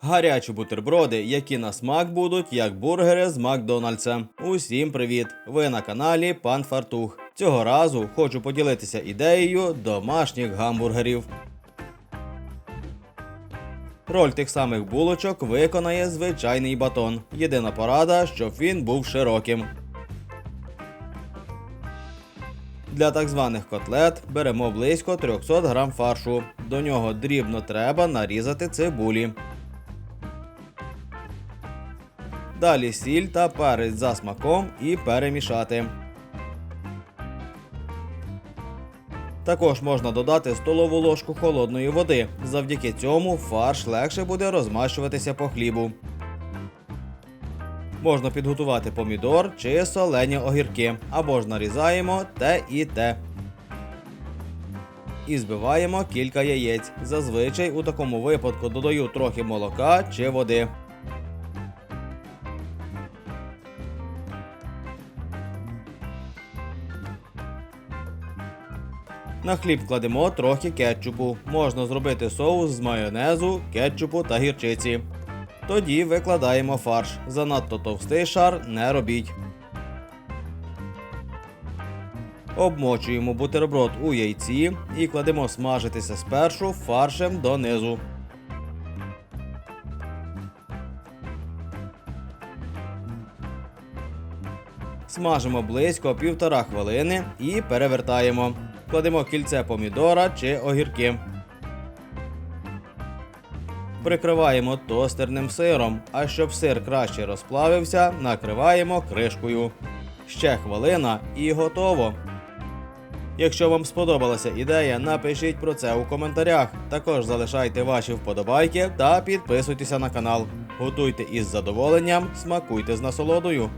Гарячі бутерброди, які на смак будуть як бургери з Макдональдса. Усім привіт! Ви на каналі Пан Фартух. Цього разу хочу поділитися ідеєю домашніх гамбургерів. Роль тих самих булочок виконає звичайний батон. Єдина порада, щоб він був широким. Для так званих котлет беремо близько 300 грам фаршу. До нього дрібно треба нарізати цибулі. Далі сіль та перець за смаком і перемішати. Також можна додати столову ложку холодної води. Завдяки цьому фарш легше буде розмащуватися по хлібу. Можна підготувати помідор чи солені огірки, або ж нарізаємо те і те. І збиваємо кілька яєць. Зазвичай у такому випадку додаю трохи молока чи води. На хліб кладемо трохи кетчупу. Можна зробити соус з майонезу, кетчупу та гірчиці. Тоді викладаємо фарш. Занадто товстий шар не робіть. Обмочуємо бутерброд у яйці і кладемо смажитися спершу фаршем донизу. Смажимо близько півтора хвилини і перевертаємо. Кладемо кільце помідора чи огірки. Прикриваємо тостерним сиром, а щоб сир краще розплавився, накриваємо кришкою. Ще хвилина і готово. Якщо вам сподобалася ідея, напишіть про це у коментарях. Також залишайте ваші вподобайки та підписуйтеся на канал. Готуйте із задоволенням, смакуйте з насолодою.